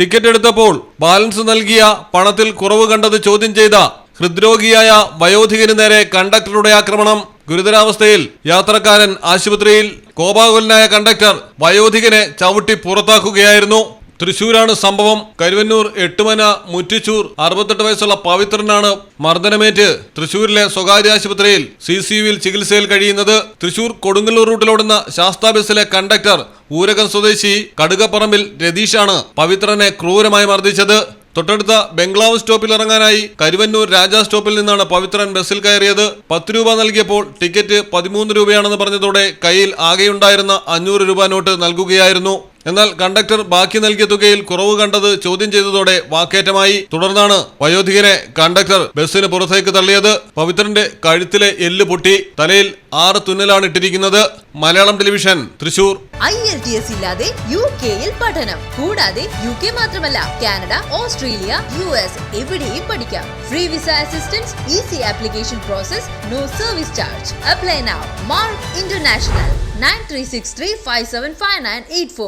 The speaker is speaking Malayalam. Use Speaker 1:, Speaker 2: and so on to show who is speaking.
Speaker 1: ടിക്കറ്റ് എടുത്തപ്പോൾ ബാലൻസ് നൽകിയ പണത്തിൽ കുറവ് കണ്ടത് ചോദ്യം ചെയ്ത ഹൃദ്രോഗിയായ വയോധികന് നേരെ കണ്ടക്ടറുടെ ആക്രമണം. ഗുരുതരാവസ്ഥയിൽ യാത്രക്കാരൻ ആശുപത്രിയിൽ കോപാകുലനായ കണ്ടക്ടർ വയോധികനെ ചവിട്ടി പുറത്താക്കുകയായിരുന്നു. തൃശൂരാണ് സംഭവം. കരുവന്നൂർ എട്ടുമന മുറ്റിച്ചൂർ അറുപത്തെട്ട് വയസ്സുള്ള പവിത്രനാണ് മർദ്ദനമേറ്റ് തൃശൂരിലെ സ്വകാര്യ ആശുപത്രിയിൽ സി സി യുവിൽ ചികിത്സയിൽ കഴിയുന്നത്. തൃശൂർ കൊടുങ്ങല്ലൂർ റൂട്ടിലോടുന്ന ശാസ്താ ബസ്സിലെ കണ്ടക്ടർ ഊരകം സ്വദേശി കടുകപ്പറമ്പിൽ രതീഷാണ് പവിത്രനെ ക്രൂരമായി മർദ്ദിച്ചത്. തൊട്ടടുത്ത ബംഗ്ലാവ് സ്റ്റോപ്പിൽ ഇറങ്ങാനായി കരുവന്നൂർ രാജാ സ്റ്റോപ്പിൽ നിന്നാണ് പവിത്രൻ ബസ്സിൽ കയറിയത്. പത്ത് രൂപ നൽകിയപ്പോൾ ടിക്കറ്റ് പതിമൂന്ന് രൂപയാണെന്ന് പറഞ്ഞതോടെ കയ്യിൽ ആകെയുണ്ടായിരുന്ന അഞ്ഞൂറ് രൂപ നോട്ട് നൽകുകയായിരുന്നു. എന്നാൽ കണ്ടക്ടർ ബാക്കി നൽകിയ തുകയിൽ കുറവ് കണ്ടത് ചോദ്യം ചെയ്തതോടെ വാക്കേറ്റമായി. തുടർന്നാണ് വയോധികനെ കണ്ടക്ടർ ബസ്സിന് പുറത്തേക്ക് തള്ളിയത്. പവിത്രന്റെ കഴുത്തിലെ എല്ല് പൊട്ടി. തലയിൽ ആറ് തുന്നലാണ് ഇട്ടിരിക്കുന്നത്. Malayalam television Thrissur.
Speaker 2: IELTS ഇല്ലാതെ യു കെയിൽ പഠനം. കൂടാതെ യു കെ മാത്രമല്ല കാനഡ ഓസ്ട്രേലിയ യു എസ് എവിടെയും പഠിക്കാം. Free visa assistance easy application process no service charge. Apply now Mark International nine three six three five seven five nine eight four.